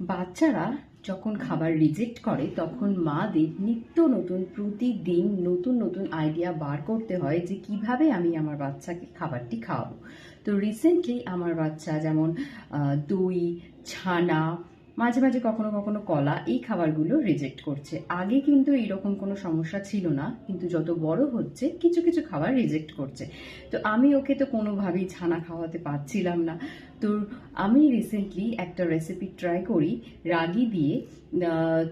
বাচ্চারা যখন খাবার রিজেক্ট করে, তখন মাদের নিত্য নতুন, প্রতিদিন নতুন নতুন আইডিয়া বার করতে হয় যে কীভাবে আমি আমার বাচ্চাকে খাবারটি খাওয়াবো। তো রিসেন্টলি আমার বাচ্চা যেমন দই, ছানা মাঝে মাঝে কখনো কখনো কলা এই খাবারগুলো রিজেক্ট করছে। আগে কিন্তু এইরকম কোনো সমস্যা ছিল না, কিন্তু যত বড় হচ্ছে, কিছু কিছু খাবার রিজেক্ট করছে। তো আমি ওকে তো কোনোভাবেই ছানা খাওয়াতে পারছিলাম না। তো আমি রিসেন্টলি একটা রেসিপি ট্রাই করি, রাগি দিয়ে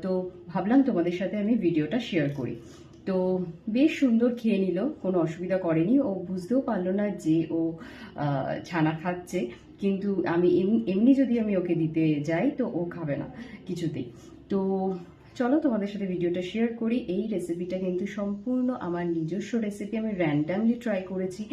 তো ভাবলাম তোমাদের সাথে আমি ভিডিওটা শেয়ার করি। তো বেশ সুন্দর খেয়ে নিল, কোনো অসুবিধা করেনি। ও বুঝতেও পারল না যে ও ছানা খাচ্ছে। কিন্তু আমি এম- এমনি যদি আমি ওকে দিতে যাই, তো ও খাবে না কিছুতেই। তো চলো তোমাদের সাথে ভিডিওটা শেয়ার করি। এই রেসিপিটা কিন্তু সম্পূর্ণ আমার নিজস্ব রেসিপি আমি র্যান্ডামলি ট্রাই করেছি।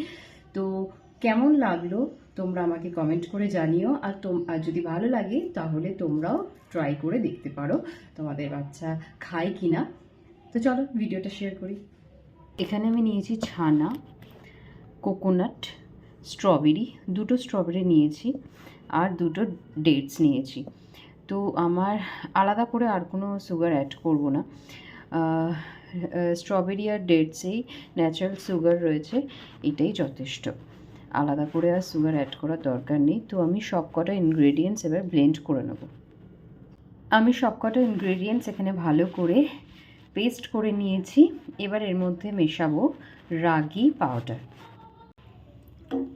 তো কেমন লাগল তোমরা আমাকে কমেন্ট করে জানিও। আর তোম, আর যদি ভালো লাগে, তাহলে তোমরাও ট্রাই করে দেখতে পারো তোমাদের বাচ্চা খায় কি না তো চলো ভিডিওটা শেয়ার করি। এখানে আমি নিয়েছি ছানা কোকোনাট স্ট্রবেরি দুটো স্ট্রবেরি নিয়েছি আর দুটো ডেটস নিয়েছি। তো আমার আলাদা করে আর কোনো সুগার অ্যাড করব না। স্ট্রবেরি আর ডেটসেই ন্যাচারাল সুগার রয়েছে, এটাই যথেষ্ট। আলাদা করে আর সুগার অ্যাড করার দরকার নেই। তো আমি সবকটা ইনগ্রেডিয়েন্টস এবার ব্লেন্ড করে নেব। আমি সবকটা ইনগ্রেডিয়েন্টস এখানে ভালো করে পেস্ট করে নিয়েছি। এবার এর মধ্যে মেশাবো রাগি পাউডার।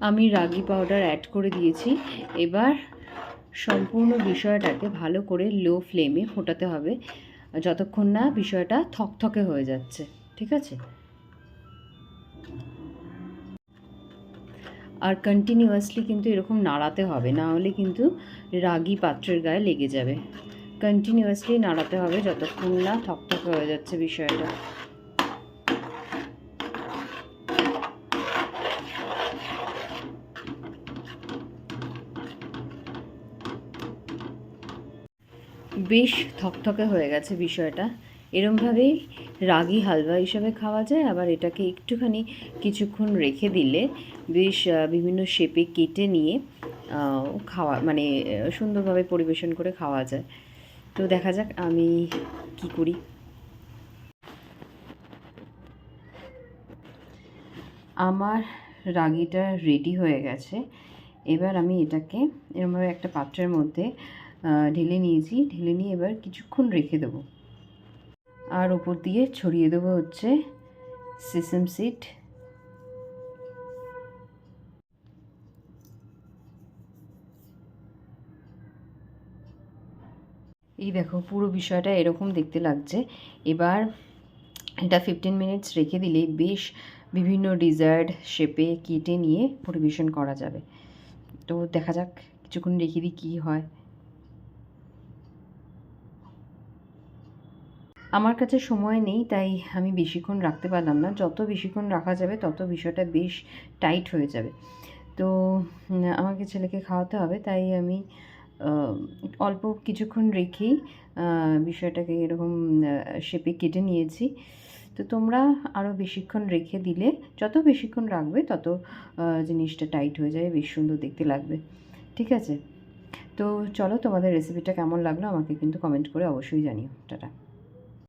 আমি রাগি পাউডার অ্যাড করে দিয়েছি। এবার সম্পূর্ণ বিষয়টাকে ভালো করে লো ফ্লেমে ফোটাতে হবে। যতক্ষণ না বিষয়টা থকথকে হয়ে যাচ্ছে, ঠিক আছে? আর কন্টিনিউয়াসলি কিন্তু এরকম নাড়াতে হবে, না হলে কিন্তু রাগি পাত্রের গায়ে লেগে যাবে। কন্টিনিউয়াসলি নাড়াতে হবে যতক্ষণ না থকথকে হয়ে যাচ্ছে বিষয়টা। বেশ থকথকে হয়ে গেছে বিষয়টা। এরমভাবেই রাগি হালুয়া হিসাবে খাওয়া যায়, আবার এটাকে একটুখানি কিছুক্ষণ রেখে দিলে বেশ বিভিন্ন শেপে কেটে নিয়ে খাওয়া মানে সুন্দরভাবে পরিবেশন করে খাওয়া যায়। তো দেখা যাক আমি কি করি। আমার রাগিটা রেডি হয়ে গেছে। এবার আমি এটাকে এরমভাবে একটা পাত্রের মধ্যে ঢেলে নিয়েছি। ঢেলে নিয়ে এবার কিছুক্ষণ রেখে দেবো। আর ওপর দিয়ে ছড়িয়ে দেবো হচ্ছে সিসেম সিড এই দেখো, পুরো বিষয়টা এরকম দেখতে লাগছে। এবার এটা ফিফটিন মিনিটস রেখে দিলেই বেশ বিভিন্ন ডিজায়ার্ড শেপে কেটে নিয়ে পরিবেশন করা যাবে। তো দেখা যাক কিছুক্ষণ রেখে দিই কী হয়। আমার কাছে সময় নেই, তাই আমি বেশিক্ষণ রাখতে পারলাম না। যত বেশিক্ষণ রাখা যাবে, তত বিষয়টা বেশ টাইট হয়ে যাবে। তো আমাকে ছেলেকে খাওয়াতে হবে, তাই আমি অল্প কিছুক্ষণ রেখেই বিষয়টাকে এরকম শেপে কেটে নিয়েছি। তো তোমরা আরও বেশিক্ষণ রেখে দিলে, যত বেশিক্ষণ রাখবে, তত জিনিসটা টাইট হয়ে যাবে, বেশ সুন্দর দেখতে লাগবে। ঠিক আছে? তো চলো তোমাদের রেসিপিটা কেমন লাগল, আমাকে কিন্তু কমেন্ট করে অবশ্যই জানিও। টাটা।